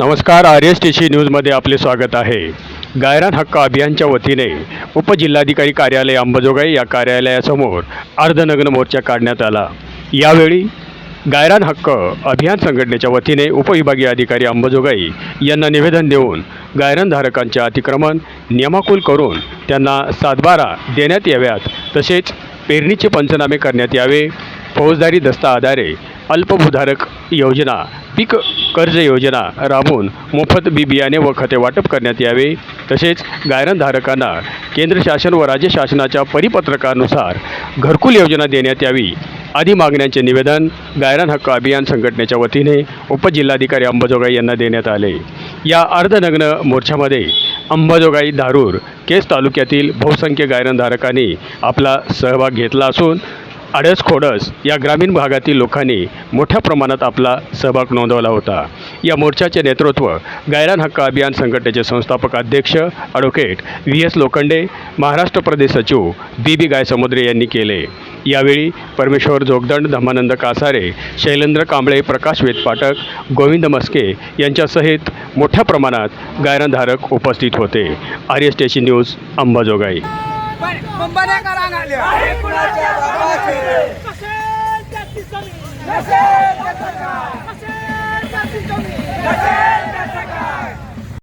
नमस्कार R S T C न्यूजमध्ये आपले स्वागत आहे. गायरान हक्क अभियानच्या वतीने उपजिल्हाधिकारी कार्यालय अंबाजोगाई या कार्यालयासमोर अर्धनग्न मोर्चा काढण्यात आला. यावेळी गायरान हक्क अभियान संघटनेच्या वतीने उपविभागीय अधिकारी अंबाजोगाई यांना निवेदन देऊन गायरानधारकांचे अतिक्रमण नियमाकुल करून त्यांना सातबारा देण्यात याव्यात तसेच पेरणीचे पंचनामे करण्यात यावे. फौजदारी दस्ता आधारे अल्पभूधारक योजना पीक कर्ज योजना राबवून मोफत बी बियाणे व खते वाटप करण्यात यावे. तसेच गायरनधारकांना केंद्र शासन व राज्य शासनाच्या परिपत्रकानुसार घरकुल योजना देण्यात यावी. आदी मागण्यांचे निवेदन गायरान हक्क अभियान संघटनेच्या वतीने उपजिल्हाधिकारी अंबाजोगाई यांना देण्यात आले. या अर्धनग्न मोर्चामध्ये अंबाजोगाई धारूर केस तालुक्यातील बहुसंख्य गायरणधारकांनी आपला सहभाग घेतला असून आडस खोडस या ग्रामीण भागातील लोकांनी मोठ्या प्रमाणात आपला सहभाग नोंदवला होता. या मोर्चाचे नेतृत्व गायरान हक्क अभियान संघटनेचे संस्थापक अध्यक्ष advocate V S Lokhande Maharashtra प्रदेश सचिव बी बी गायसमुद्रे यांनी केले. यावेळी परमेश्वर जोगदंड धमानंद कासारे शैलेंद्र कांबळे प्रकाश वेदपाटक गोविंद मस्के यांच्यासहित मोठ्या प्रमाणात गायरनधारक उपस्थित होते. R S T news Ambajogai. Pasen,